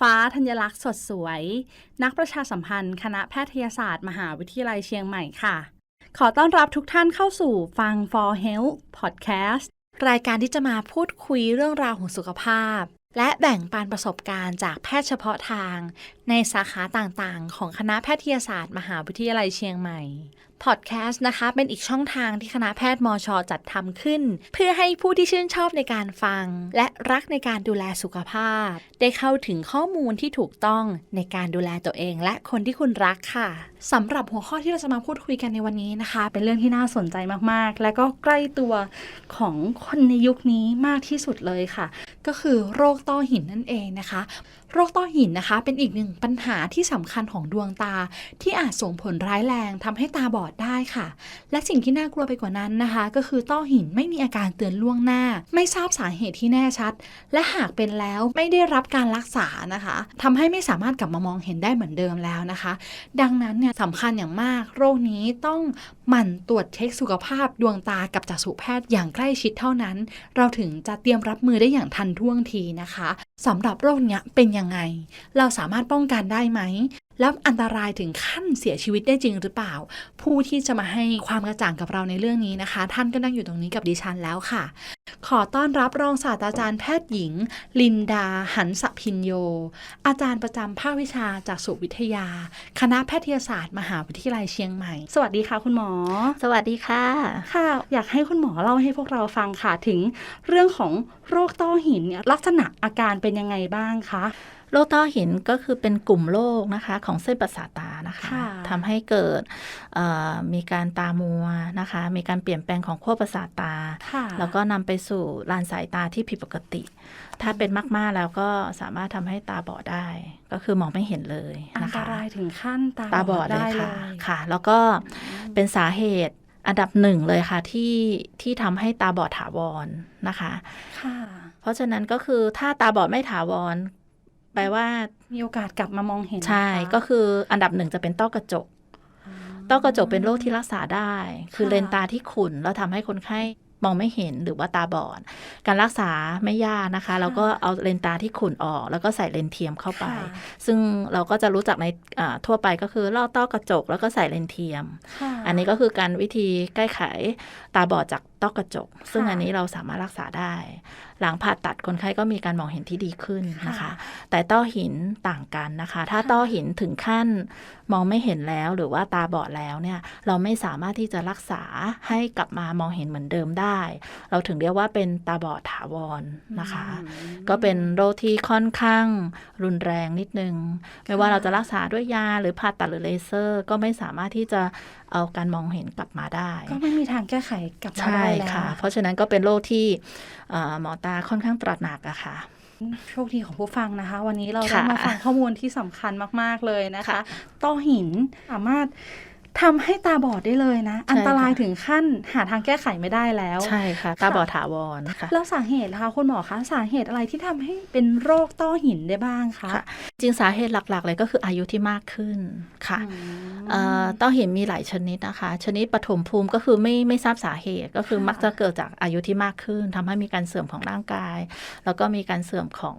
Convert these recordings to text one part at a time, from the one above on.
ฟ้าธัญลักษณ์สดสวย นักประชาสัมพันธ์ คณะแพทยศาสตร์ มหาวิทยาลัยเชียงใหม่ค่ะ ขอต้อนรับทุกท่านเข้าสู่ฟัง For Health Podcast รายการที่จะมาพูดคุยเรื่องราวของสุขภาพ และแบ่งปันประสบการณ์จากแพทย์เฉพาะทาง ในสาขาต่างๆ ของคณะแพทยศาสตร์ มหาวิทยาลัยเชียงใหม่ พอดแคสต์นะคะ เป็นอีกช่องทางที่คณะแพทย์มอชอจัดทำขึ้น เพื่อให้ผู้ที่ชื่นชอบในการฟัง และรักในการดูแลสุขภาพ ได้เข้าถึงข้อมูลที่ถูกต้องในการดูแลตัวเอง และคนที่คุณรักค่ะสำหรับหัวข้อที่เราจะมาพูดคุยกันในวันนี้นะคะ เป็นเรื่องที่น่าสนใจมากๆ และก็ใกล้ตัวของคนในยุคนี้มากที่สุดเลยค่ะ ก็คือโรคต้อหินนั่นเองนะคะ โรคต้อหินนะคะ เป็นอีกหนึ่งปัญหาที่สำคัญของดวงตา ที่อาจส่งผลร้ายแรงทำให้ตาบอดได้ค่ะ และสิ่งที่น่ากลัวไปกว่านั้นนะคะ ก็คือต้อหินไม่มีอาการเตือนล่วงหน้า ไม่ทราบสาเหตุที่แน่ชัด และหากเป็นแล้วไม่ได้รับการรักษานะคะทำให้ไม่สามารถกลับมามองเห็นได้เหมือนเดิมแล้วนะคะ ดังนั้นเนี่ยสำคัญอย่างมาก โรคนี้ต้องหมั่นตรวจเช็คสุขภาพดวงตากับจักษุแพทย์อย่างใกล้ชิดเท่านั้น เราถึงจะเตรียมรับมือได้อย่างทันท่วงทีนะคะสำหรับโรคเนี้ยเป็นยังไง เราสามารถป้องกันได้ไหม แล้วอันตรายถึงขั้นเสียชีวิตได้จริงหรือเปล่า ผู้ที่จะมาให้ความกระจ่างกับเราในเรื่องนี้นะคะ ท่านก็นั่งอยู่ตรงนี้กับดิฉันแล้วค่ะ ขอต้อนรับรองศาสตราจารย์แพทย์หญิง ลินดา หันสพินโย อาจารย์ประจำภาควิชาจากสุวิทยา คณะแพทยศาสตร์ มหาวิทยาลัยเชียงใหม่ สวัสดีค่ะคุณหมอ สวัสดีค่ะ ค่ะ อยากให้คุณหมอเล่าให้พวกเราฟังค่ะถึงเรื่องของโรคต้อหินเนี่ยลักษณะอาการเป็นยังไงบ้างคะ โรคต้อหินก็คือเป็นกลุ่มโรคนะคะของเส้นประสาทตานะคะค่ะทำให้เกิดเอ่อมีการตามัวนะคะ มีการเปลี่ยนแปลงของขั้วประสาทตาค่ะแล้วก็นำไปสู่ลานสายตาที่ผิดปกติ ถ้าเป็นมากๆแล้วก็สามารถทำให้ตาบอดได้ ก็คือมองไม่เห็นเลยอันนะตคะรายถึงขั้นตาตาบอดเลยได้ค่ะค่ะ แล้วก็เป็นสาเหตุอันดับหนึ่งเลยค่ะที่ที่ทำให้ตาบอดถาวรนะคะ ค่ะ เพราะฉะนั้นก็คือถ้าตาบอดไม่ถาวร แปลว่ามีโอกาสกลับมามองเห็น ใช่นะคะก็คืออันดับหนึ่งจะเป็นต้อกระจก ต้อกระจกเป็นโรคที่รักษาได้ คือค่ะเลนตาที่ขุ่นแล้วทำให้คนไข้มองไม่เห็นหรือว่าตาบอด การรักษาไม่ยากนะคะ เราก็เอาเลนตาที่ขุ่นออก แล้วก็ใส่เลนส์เทียมเข้าไปค่ะซึ่งเราก็จะรู้จักในอ่าทั่วไปก็คือลอดต้อกระจกแล้วก็ใส่เลนส์เทียมค่ะอันนี้ก็คือการวิธีแก้ไขตาบอดจากต้อกระจก ซึ่งค่ะอันนี้เราสามารถรักษาได้ หลังผ่าตัดคนไข้ก็มีการมองเห็นที่ดีขึ้นนะคะค่ะแต่ต้อหินต่างกันนะคะ ถ้าค่ะต้อหินถึงขั้นมองไม่เห็นแล้วหรือว่าตาบอดแล้วเนี่ยเราไม่สามารถที่จะรักษาให้กลับมามองเห็นเหมือนเดิมได้ เราถึงเรียกว่าเป็นตาบอดถาวรนะคะอืมก็เป็นโรคที่ค่อนข้างรุนแรงนิดนึง ไม่ว่าเราจะรักษาด้วยยาหรือผ่าตัดหรือเลเซอร์ ก็ไม่สามารถที่จะ เอาการมองเห็นกลับมาได้ ก็ไม่มีทางแก้ไขกลับมาใช่ได้แล้วค่ะ เพราะฉะนั้นก็เป็นโรคที่เอ่อหมอตาค่อนข้างตระหนักอะค่ะโชคดีของผู้ฟังนะคะ วันนี้เราได้ค่ะมาฟังข้อมูลที่สำคัญมาก ๆ เลยนะคะค่ะต้อหินสามารถ ทำให้ตาบอดได้เลยนะใช่อันตรายค่ะถึงขั้นหาทางแก้ไขไม่ได้แล้ว ใช่ค่ะ ตาบอดถาวรค่ะแล้วสาเหตุล่ะคะคุณหมอคะสาเหตุอะไรที่ทำให้เป็นโรคต้อหินได้บ้างคะค่ะจริงสาเหตุหลักๆ เลยก็คืออายุที่มากขึ้นค่ะอืมเอ่อต้อหินมีหลายชนิดนะคะ ชนิดปฐมภูมิก็คือไม่ไม่ทราบสาเหตุก็คือค่ะมักจะเกิดจากอายุที่มากขึ้นทำให้มีการเสื่อมของร่างกาย แล้วก็มีการเสื่อมของ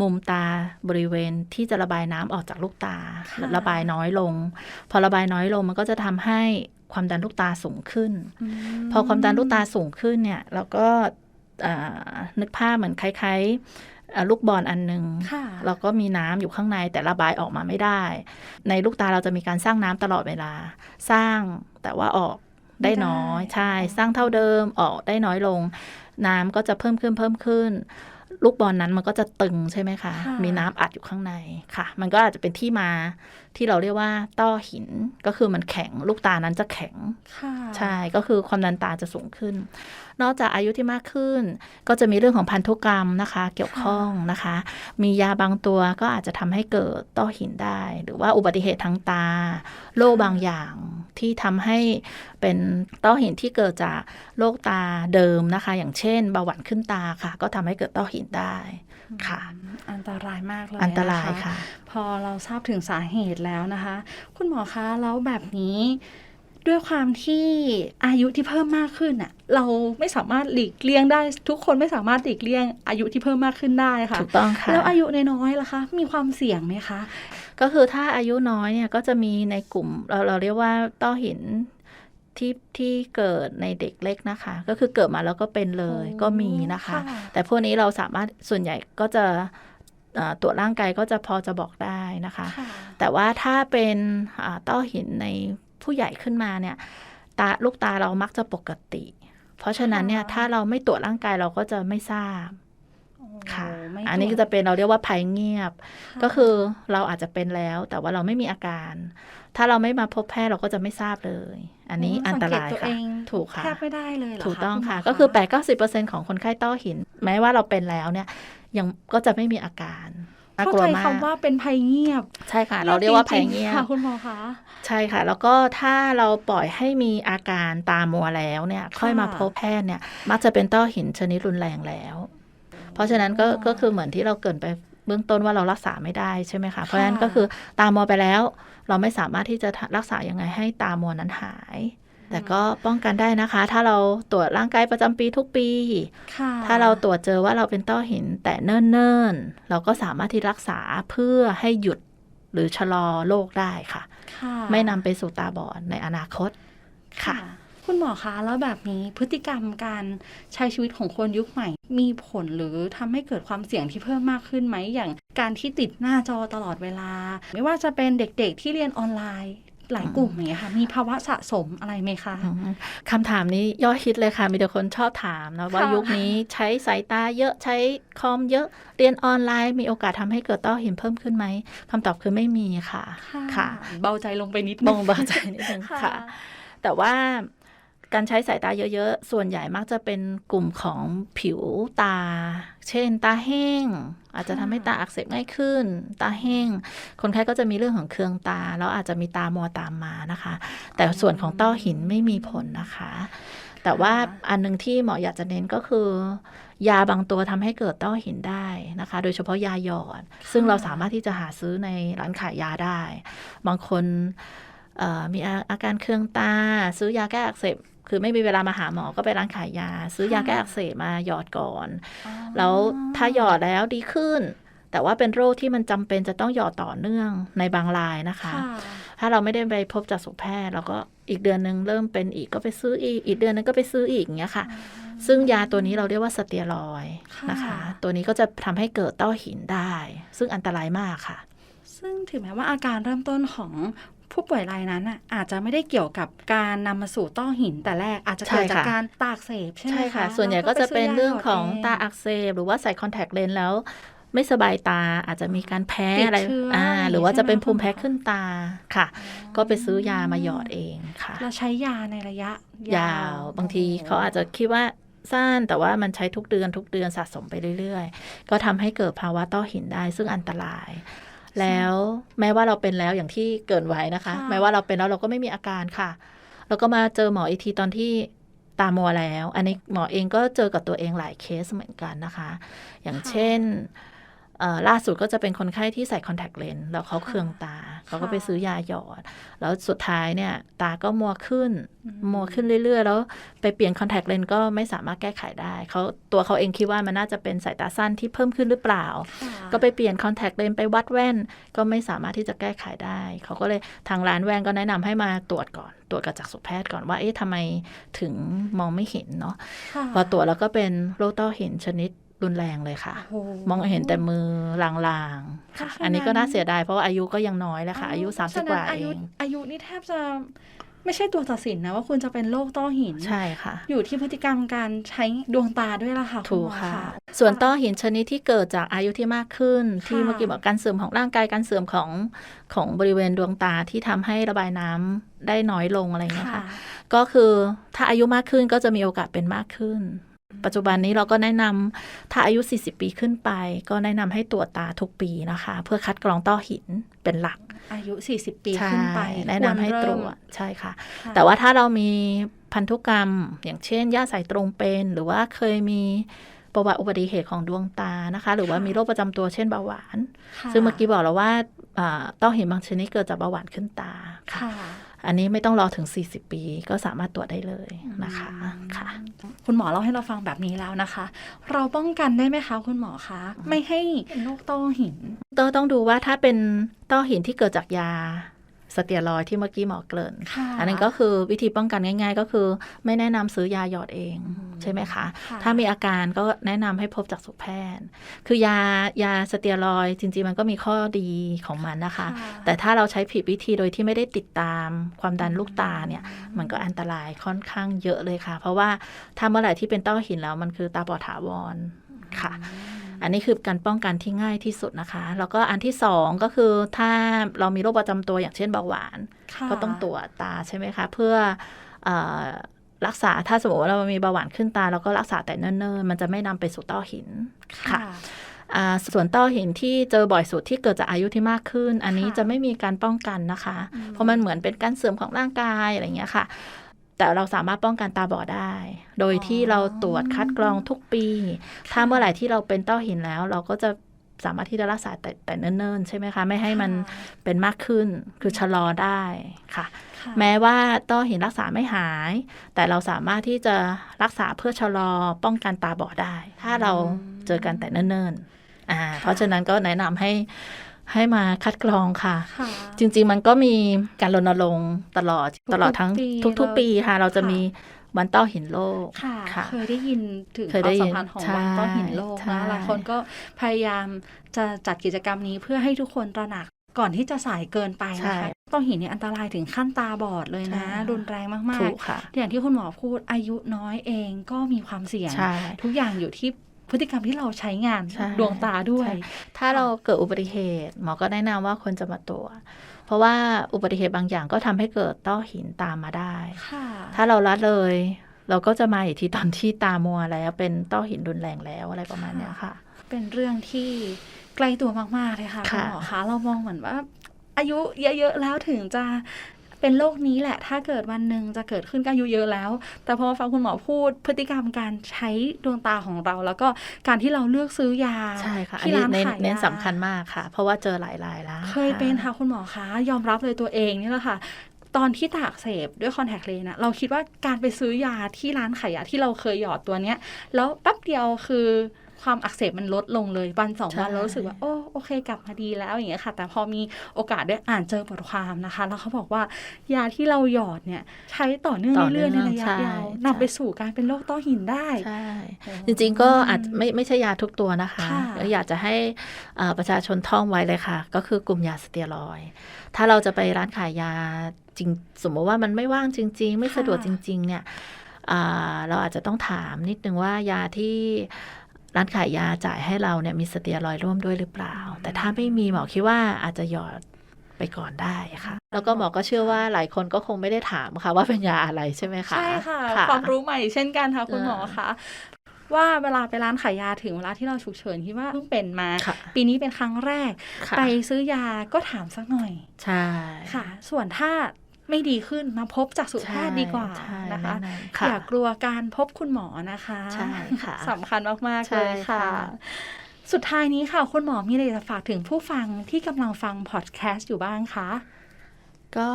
มุมตาบริเวณที่จะระบายน้ำออกจากลูกตาค่ะระบายน้อยลง พอระบายน้อยลงมันก็จะทำให้ความดันลูกตาสูงขึ้นมพอความดันลูกตาสูงขึ้นเนี่ยเราก็อ่านึกภาพเหมือนคล้ายๆอ่าลูกบอลอันหนึ่งค่ะเราก็มีน้ำอยู่ข้างในแต่ระบายออกมาไม่ได้ ในลูกตาเราจะมีการสร้างน้ำตลอดเวลา สร้างแต่ว่าออกได้น้อยไม่ได้ใช่อ๋อสร้างเท่าเดิมออกได้น้อยลง น้ำก็จะเพิ่มขึ้นเพิ่มขึ้น ลูกบอลนั้นมันก็จะตึงใช่ไหมคะค่ะมีน้ำอัดอยู่ข้างในค่ะ มันก็อาจจะเป็นที่มาที่เราเรียกว่าต้อหินก็คือมันแข็ง ลูกตานั้นจะแข็งค่ะใช่ก็คือความดันตาจะสูงขึ้น นอกจากอายุที่มากขึ้น ก็จะมีเรื่องของพันธุกรรมนะคะ เกี่ยวข้องนะคะ มียาบางตัวก็อาจจะทำให้เกิดต้อหินได้ หรือว่าอุบัติเหตุทางตา โรคบางอย่างที่ทำให้เป็นต้อหินที่เกิดจากโรคตาเดิมนะคะ อย่างเช่นเบาหวานขึ้นตาค่ะ ก็ทำให้เกิดต้อหินได้ค่ะ อันตรายมากเลยอันตรายนค่ะ พอเราทราบถึงสาเหตุแล้วนะคะ คุณหมอคะแล้วแบบนี้ด้วยความที่อายุที่เพิ่มมากขึ้นอะเราไม่สามารถหลีกเลี่ยงได้ ทุกคนไม่สามารถหลีกเลี่ยง อายุที่เพิ่มมากขึ้นได้ค่ะถูกต้องค่ะแล้วอายุน้อยๆล่ะคะ มีความเสี่ยงไหมคะ ก็คือถ้าอายุน้อยเนี่ยก็จะมีในกลุ่มเราเราเรียกว่าต้อหิน ที่ที่เกิดในเด็กเล็กนะคะ ก็คือเกิดมาแล้วก็เป็นเลยโอ้ก็มีนะคะค่ะแต่พวกนี้เราสามารถส่วนใหญ่ก็จะเอ่อตรวจร่างกายก็จะพอจะบอกได้นะคะค่ะแต่ว่าถ้าเป็นอ่าต้อหินในผู้ใหญ่ขึ้นมาเนี่ยตาลูกตาเรามักจะปกติ เพราะฉะนั้นเนี่ยค่ะถ้าเราไม่ตรวจร่างกายเราก็จะไม่ทราบโอ้ค่ะไม่อันนี้ตรก็วจจะเป็นเราเรียกว่าภัยเงียบะก็คือเราอาจจะเป็นแล้ว แต่ว่าเราไม่มีอาการ ถ้าเราไม่มาพบแพทย์เราก็จะไม่ทราบเลย อันนี้โอันตรายสังเกตัวค่ะเองถูกค่ะแทบไม่ได้เลยเหรอถูกต้องค่ะณหมก็คือ 8 9 0 ของคนไข้ต้อหิน แม้ว่าเราเป็นแล้วเนี่ย ยังก็จะไม่มีอาการน่ากเข้าลัวใจมากคำว่าเป็นภัยเงียบ ใช่ค่ะ เราเรียกว่าภัยเงียจริๆค่ะบคุณหมอคะใช่ค่ะ แล้วก็ถ้าเราปล่อยให้มีอาการตามัวแล้วเนี่ย ค่อยมาพบแพทย์เนี่ย มักจะเป็นต้อหินชนิดรุนแรงแล้ว เพราะฉะนั้นก็ก็คือเหมือนที่เราเกรินไป เบื้องต้นว่าเรารักษาไม่ได้ใช่ไหมคะเพราะฉะนั้นก็คือตามัวไปแล้ว เราไม่สามารถที่จะรักษายังไงให้ตามัวนั้นหาย แต่ก็ป้องกันได้นะคะ ถ้าเราตรวจร่างกายประจำปีทุกปีค่ะถ้าเราตรวจเจอว่าเราเป็นต้อหินแต่เนิ่นๆ เราก็สามารถที่รักษาเพื่อให้หยุดหรือชะลอโรคได้ค่ะค่ะไม่นำไปสู่ตาบอดในอนาคตค่ะคุ ณหมอคะแล้วแบบนี้พฤติกรรมการใช้ชีวิตของคนยุคใหม่ มีผลหรือทำให้เกิดความเสี่ยงที่เพิ่มมากขึ้นไหมอย่างการที่ติดหน้าจอตลอดเวลา ไม่ว่าจะเป็นเด็กๆที่เรียนออนไลน์หลายกลุ่มอย่างเงี้ยค่ะ มีภาวะสะสมอะไรไหมคะอืมคำถามนี้ยอดฮิตเลยค่ะ มีแต่คนชอบถามนะว่าค่ะยุคนี้ใช้สายตาเยอะใช้คอมเยอะเรียนออนไลน์มีโอกาสทำให้เกิดต้อหินเพิ่มขึ้นไหมคำตอบคือไม่มีค่ะ ค่ะ เบาใจลงไปนิดบนึงเบาใจนิดนึงค่ะค่ะแต่ว่า การใช้สายตาเยอะๆ ส่วนใหญ่มักจะเป็นกลุ่มของผิวตา เช่น ตาแห้ง อาจจะทำให้ตาอักเสบง่ายขึ้น ตาแห้ง คนไข้ก็จะมีเรื่องของเคืองตา แล้วอาจจะมีตามัวตามมานะคะ แต่ส่วนของต้อหินไม่มีผลนะคะ แต่ว่าอันหนึงที่หมออยากจะเน้นก็คือยาบางตัวทำให้เกิดต้อหินได้นะคะ โดยเฉพาะยาหยอด ซึ่งเราสามารถที่จะหาซื้อในร้านขายยาได้ บางคนมีอาการเครื่องตา ซื้อยาแก้อักเสบ คือไม่มีเวลามาหาหมอก็ไปร้านขายยา ซื้อยาแก้อักเสบมาหยอดก่อนอ๋อแล้วถ้าหยอดแล้วดีขึ้น แต่ว่าเป็นโรคที่มันจำเป็นจะต้องหยอดต่อเนื่องในบางรายนะคะค่ะถ้าเราไม่ได้ไปพบจักษุแพทย์เราก็อีกเดือนหนึ่งเริ่มเป็นอีกก็ไปซื้ออีกอีกเดือนหนึงก็ไปซื้ออีกอย่างเงี้ยค่ะ ซึ่งยาตัวนี้เราเรียกว่าสเตียรอยด์นะคะ ตัวนี้ก็จะทำให้เกิดต้อหินได้ ซึ่งอันตรายมากค่ะซึ่งถึงแม้ว่าอาการเริ่มต้นของ ผู้ป่วยรายนั้นอะอาจจะไม่ได้เกี่ยวกับการนำมาสู่ต้อหินแต่แรกอาจจะเกิดใช่จากค่ะการตาอักเสบใช่ไหมใช่ค่ะคะส่วนใหญ่แล้ก็ไปจะเป็นซื้ยเรื่องของหยดตาอักเสบหรือว่าใส่คอนแทคเลนส์แล้วไม่สบายตาอาจจะมีการแพ้ติดอะไรเชื้ออ่อ่าอะไรอย่างงี้หรือว่าจะเป็นใช่ไหมภูมิแพ้คุณหมอขึ้นตาค่ะ ก็ไปซื้อยามาหยอดเองค่ะเราใช้ยาในระยะ ยาวบางทีเขาอาจจะคิดว่าสั้นแต่ว่ามันใช้ทุกเดือนทุกเดือนสะสมไปเรื่อย ๆ ก็ทำให้เกิดภาวะต้อหินได้ซึ่งอันตราย แล้วแม้ว่าเราเป็นแล้วอย่างที่เกรินไว้นะคะ แม้ว่าเราเป็นแล้วเราก็ไม่มีอาการค่ะ แล้วก็มาเจอหมออีกทีตอนที่ตามัวแล้ว อันนี้หมอเองก็เจอกับตัวเองหลายเคสเหมือนกันนะคะ อย่างเช่นเอ่อ ล่าสุดก็จะเป็นคนไข้ที่ใส่คอนแทคเลนส์แล้วเขาเคืองตา เขาก็ไปซื้อยาหยอด แล้วสุดท้ายเนี่ย ตาก็มัวขึ้น มัวขึ้นเรื่อย ๆ แล้วไปเปลี่ยนคอนแทคเลนส์ก็ไม่สามารถแก้ไขได้เขาตัวเขาเองคิดว่ามันน่าจะเป็นสายตาสั้นที่เพิ่มขึ้นหรือเปล่าค่ะก็ไปเปลี่ยนคอนแทคเลนส์ไปวัดแว่น ก็ไม่สามารถที่จะแก้ไขได้ เขาก็เลยทางร้านแว่นก็แนะนำให้มาตรวจก่อนตรวจกับจักษุแพทย์ก่อนว่า เอ๊ะทำไมถึงมองไม่เห็นเนาะค่ะพอตรวจแล้วก็เป็นโรคต้อหินชนิด รุนแรงเลยค่ะโอ้โหมองเห็นแต่มือลางๆค่ะเพราะฉะนั้นอันนี้ก็น่าเสียดายเพราะว่าอายุก็ยังน้อยแล้วค่ะ อายุ30กว่าฉะนั้นอาเอยุงอายุนี่แทบจะไม่ใช่ตัวตัดสินนะว่าคุณจะเป็นโรคต้อหินใช่ค่ะ อยู่ที่พฤติกรรมการใช้ดวงตาด้วยล่ะค่ะถูกณหมอค่ะ ส่วนต้อหินชนิดที่เกิดจากอายุที่มากขึ้น ที่ค่ะเมื่อกี้บอกการเสื่อมของร่างกายการเสื่อมของของบริเวณดวงตาที่ทำให้ระบายน้ำได้น้อยลงอะไรอย่างเงี้ยค่ะค่ะ ก็คือถ้าอายุมากขึ้นก็จะมีโอกาสเป็นมากขึ้น ปัจจุบันนี้เราก็แนะนำถ้าอายุ 40 ปีขึ้นไป ก็แนะนำให้ตรวจตาทุกปีนะคะ เพื่อคัดกรองต้อหินเป็นหลัก อายุ 40 ปีใช่ขึ้นไป แนะนำให้ควตรเมวจใช่ค่ะค่ะ แต่ว่าถ้าเรามีพันธุกรรม อย่างเช่นย่าสายตรงเป็น หรือว่าเคยมีประวัติอุบัติเหตุของดวงตานะคะ หรือว่ามีโรคประจำตัวเช่นเบาหวานค่ะซึ่งเมื่อกี้บอกแล้วว่าอ่าต้อหินบางชนิดเกิดจากเบาหวานขึ้นตาค่ะค่ะ อันนี้ไม่ต้องรอถึง 40 ปีก็สามารถตรวจได้เลยนะคะค่ะ คุณหมอเล่าให้เราฟังแบบนี้แล้วนะคะ เราป้องกันได้ไหมคะคุณหมอคะ ไม่ให้เป็นโรคต้อหินก็ต้องดูว่าถ้าเป็นต้อหินที่เกิดจากยา สเตียรอยด์ที่เมื่อกี้หมอเกริ่นค่ะอันนั้นก็คือวิธีป้องกันง่าย ๆ ก็คือ ไม่แนะนำซื้อยาหยอดเองใช่ไหมคะค่ะถ้ามีอาการก็แนะนำให้พบจักษุแพทย์ คือยายาสเตียรอยด์จริงๆมันก็มีข้อดีของมันนะคะค่ะแต่ถ้าเราใช้ผิดวิธีโดยที่ไม่ได้ติดตามความดันลูกตาเนี่ย มันก็อันตรายค่อนข้างเยอะเลยค่ะ เพราะว่าถ้าเมื่อไหร่ที่เป็นต้อหินแล้วมันคือตาบอดถาวรค่ะ อันนี้คือการป้องกันที่ง่ายที่สุดนะคะ แล้วก็อันที่สองก็คือถ้าเรามีโรคประจำตัวอย่างเช่นเบาหวานค่ะก็ต้องตรวจตาใช่ไหมคะ เพื่อเออรักษาถ้าสมมติว่าเรามีเบาหวานขึ้นตาเราก็รักษาแต่เนิ่นๆ มันจะไม่นำไปสู่ต้อหินค่ะอ่าส่วนต้อหินที่เจอบ่อยสุดที่เกิดจากอายุที่มากขึ้น อันนี้ค่ะจะไม่มีการป้องกันนะคะอืมเพราะมันเหมือนเป็นการเสื่อมของร่างกายอะไรอย่างเงี้ยค่ะ แต่เราสามารถป้องกันตาบอดได้ โดยที่เราตรวจคัดกรองทุกปี ถ้าเมื่อไหร่ที่เราเป็นต้อหินแล้ว เราก็จะสามารถที่จะรักษาแต่แต่เนิ่นๆ ใช่ไหมคะ ไม่ให้มันค่ะเป็นมากขึ้นคือชะลอได้ค่ะค่ะ แม้ว่าต้อหินรักษาไม่หาย แต่เราสามารถที่จะรักษาเพื่อชะลอป้องกันตาบอดได้ ถ้าเราเจอกันแต่เนิ่นๆอ่าเพราะฉะนั้นก็แนะนำให้ ให้มาคัดกรองค่ะค่ะ จริง ๆ มันก็มีการรณรงค์ตลอดทุกๆตลอดทั้งปีทุกเลยๆปีค่ะ เราจะค่ะมีวันต้อหินโลกค่ะค่ะเคยได้ยินถึงเคยคได้วามยินสำคัญของใช่วันต้อหินโลกใช่นะหลายคนก็พยายามจะจัดกิจกรรมนี้เพื่อให้ทุกคนตระหนักก่อนที่จะสายเกินไปใช่นะคะต้อหินเนี่ยอันตรายถึงขั้นตาบอดเลยนะใช่รุนแรงมากถูกค่ะๆอย่างที่คุณหมอพูดอายุน้อยเองก็มีความเสี่ยงใช่ทุกอย่างอยู่ที่ พฤติกรรมที่เราใช้งานใช่ดวงตาด้วยใช่ถ้าเราเกิดอุบัติเหตุ หมอก็แนะนำว่าควรจะมาตรวจเพราะว่าอุบัติเหตุบางอย่างก็ทำให้เกิดต้อหินตามมาได้ค่ะถ้าเราละเลย เราก็จะมาอีกทีตอนที่ตามัวแล้ว เป็นต้อหินรุนแรงแล้วอะไรประมาณเนี้ยค่ะ เป็นเรื่องที่ใกล้ตัวมากๆเลยค่ะคุณค่ะหมอคะเรามองเหมือนว่าอายุเยอะๆแล้วถึงจะ เป็นโรคนี้แหละ ถ้าเกิดวันหนึ่งจะเกิดขึ้นก็อายุเยอะแล้ว แต่พอฟังคุณหมอพูดพฤติกรรมการใช้ดวงตาของเรา แล้วก็การที่เราเลือกซื้อยาใช่ค่ะอันที่นี้ร้านเน้นขายเน้นยาสำคัญมากค่ะ เพราะว่าเจอหลายรายแล้ว เคยเป็นค่ะคุณหมอคะยอมรับเลยตัวเองนี่แหละค่ะตอนที่ตาอักเสบด้วยคอนแทคเลนส์อะเราคิดว่าการไปซื้อยาที่ร้านขายยาที่เราเคยหยอดตัวเนี้ย แล้วแป๊บเดียวคือ ความอักเสบมันลดลงเลยวันสองวันใช่เรารู้สึกว่าโอ้โอเค กลับมาดีแล้วอย่างเงี้ยค่ะ แต่พอมีโอกาสได้อ่านเจอบทความนะคะ แล้วเขาบอกว่ายาที่เราหยอดเนี่ย ใช้ต่อเนื่องต่อเนื่เรื่อองยๆในระยะใช่ยาวใช่นำไปสู่การเป็นโรคต้อหินได้ใช่จริงๆก็อาจไม่ไม่ใช่ยาทุกตัวนะคะค่ะแล้วอยากจะให้เอ่อประชาชนท่องไว้เลยค่ะ ก็คือกลุ่มยาสเตียรอยด์ถ้าเราจะไปร้านขายยาจริง สมมติว่ามันไม่ว่างจริง ๆ ไม่สะดวกจริง ๆ เนี่ยอ่าเราอาจจะต้องถามนิดนึงว่ายาที่ ร้านขายยาจ่ายให้เราเนี่ยมีสเตียรอยด์ร่วมด้วยหรือเปล่า แต่ถ้าไม่มีหมอคิดว่าอาจจะหยอดไปก่อนได้ค่ะ แล้วก็หมอก็เชื่อว่าหลายคนก็คงไม่ได้ถามค่ะ ว่าเป็นยาอะไรใช่ไหมคะ ใช่ค่ะ ความรู้ใหม่เช่นกันค่ะคุณหมอเออคะว่าเวลาไปร้านขายยาถึงเวลาที่เราฉุกเฉินที่ว่าเพิ่งเป็นมาค่ะปีนี้เป็นครั้งแรกค่ะไปซื้อยาก็ถามสักหน่อย ใช่ค่ะ ส่วนถ้า ไม่ดีขึ้นมาพบจากสุแพทย์ดีกว่าใช่นะคะแนำค่ะอย่ากลัวการพบคุณหมอนะคะใช่ค่ะสำคัญมากๆใช่เลยค่ะค่ะสุดท้ายนี้ค่ะ คุณหมอมีอะไรจะฝากถึงผู้ฟังที่กำลังฟังพอดแคสต์อยู่บ้างคะก็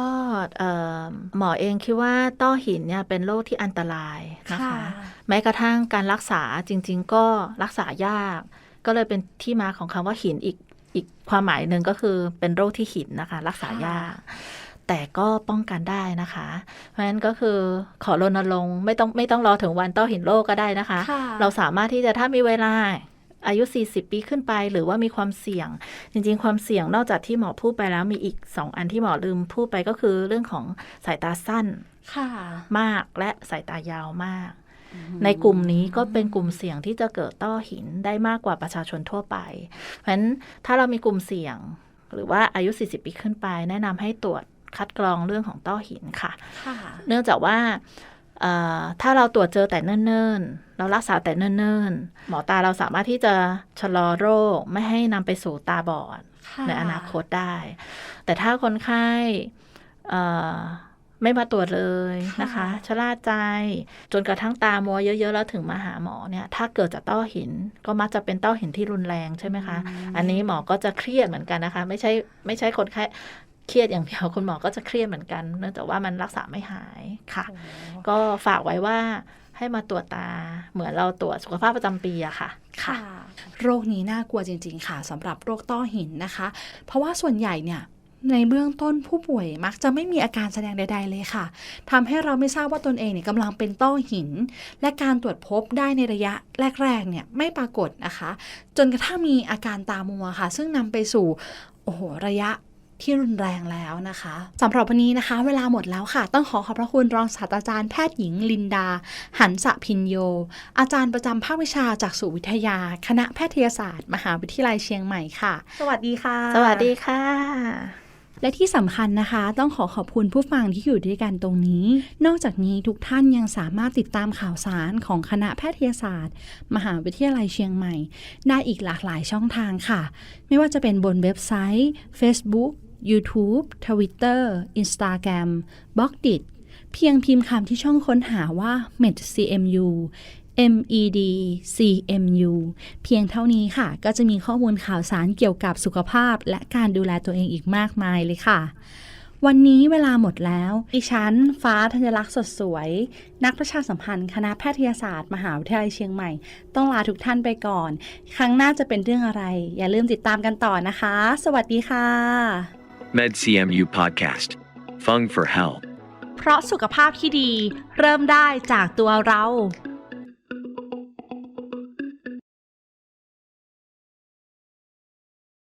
เอ่อหมอเองคิดว่าต้อหินเนี่ยเป็นโรคที่อันตรายนะคะ แม้กระทั่งการรักษาจริง ๆ ก็รักษายาก ก็เลยเป็นที่มาของคำว่าหินอีกอีกความหมายหนึ่งก็คือเป็นโรคที่หินนะคะ รักษายาก แต่ก็ป้องกันได้นะคะ เพราะฉะนั้นก็คือขอรณรงค์ไม่ต้องไม่ต้องรอถึงวันต้อหินโรคก็ได้นะคะค่ะเราสามารถที่จะถ้ามีเวลาอายุ 40 ปีขึ้นไปหรือว่ามีความเสี่ยง จริง ๆ ความเสี่ยงนอกจากที่หมอพูดไปแล้วมีอีก 2 อันที่หมอลืมพูดไปก็คือเรื่องของสายตาสั้นค่ะมากและสายตายาวมาก ในกลุ่มนี้ก็เป็นกลุ่มเสี่ยงที่จะเกิดต้อหินได้มากกว่าประชาชนทั่วไป เพราะฉะนั้นถ้าเรามีกลุ่มเสี่ยงหรือว่าอายุ 40 ปีขึ้นไป แนะนำให้ตรวจ คัดกรองเรื่องของต้อหินค่ะค่ะเนื่องจากว่าเอ่อถ้าเราตรวจเจอแต่เนิ่นๆ เรารักษาแต่เนิ่นๆ หมอตาเราสามารถที่จะชะลอโรคไม่ให้นำไปสู่ตาบอดค่ะในอนาคตได้ แต่ถ้าคนไข้เอ่อไม่มาตรวจเลยนะคะชะล่าใจ จนกระทั่งตามัวเยอะ ๆ แล้วถึงมาหาหมอเนี่ย ถ้าเกิดจากต้อหินก็มักจะเป็นต้อหินที่รุนแรงใช่ไหมคะ อันนี้หมอก็จะเครียดเหมือนกันนะคะ ไม่ใช่ไม่ใช่คนไข้ เครียดอย่างเดียวคุณหมอก็จะเครียดเหมือนกัน เนื่องจากว่ามันรักษาไม่หายค่ะ ก็ฝากไว้ว่าให้มาตรวจตาเหมือนเราตรวจสุขภาพประจำปีอะค่ะค่ะ โรคนี้น่ากลัวจริง ๆ ค่ะสำหรับโรคต้อหินนะคะ เพราะว่าส่วนใหญ่เนี่ยในเบื้องต้นผู้ป่วยมักจะไม่มีอาการแสดงใด ๆ เลยค่ะทำให้เราไม่ทราบว่าตนเองเนี่ยกำลังเป็นต้อหิน และการตรวจพบได้ในระยะแรก ๆ เนี่ยไม่ปรากฏนะคะ จนกระทั่งมีอาการตามัวค่ะ ซึ่งนำไปสู่โอ้โหระยะ ที่รุนแรงแล้วนะคะสำหรับวันนี้นะคะ เวลาหมดแล้วค่ะ ต้องขอขอบพระคุณรองศาสตราจารย์แพทย์หญิงลินดา หันสะพินโย อาจารย์ประจำภาควิชาจากสุวิทยา คณะแพทยศาสตร์ มหาวิทยาลัยเชียงใหม่ค่ะ สวัสดีค่ะ สวัสดีค่ะและที่สำคัญนะคะ ต้องขอขอบคุณผู้ฟังที่อยู่ด้วยกันตรงนี้ นอกจากนี้ทุกท่านยังสามารถติดตามข่าวสารของคณะแพทยศาสตร์ มหาวิทยาลัยเชียงใหม่ ได้อีกหลากหลายช่องทางค่ะ ไม่ว่าจะเป็นบนเว็บไซต์ Facebook YouTube Twitter Instagram b l o g d i t เพียงพิมพ์คำที่ช่องค้นหาว่า medcmu med cmu เพียงเท่านี้ค่ะ ก็จะมีข้อมูลข่าวสารเกี่ยวกับสุขภาพ และการดูแลตัวเองอีกมากมายเลยค่ะ วันนี้เวลาหมดแล้ว ดิฉัน ฟ้าธัญลักษณ์สดสวย นักประชาสัมพันธ์ คณะแพทยศาสตร์ มหาวิทยาลัยเชียงใหม่ ต้องลาทุกท่านไปก่อน ครั้งหน้าจะเป็นเรื่องอะไร อย่าลืมติดตามกันต่อนะคะ สวัสดีค่ะ MedCMU Podcast. Fung for Health. เพราะสุขภาพที่ดีเริ่มได้จากตัวเรา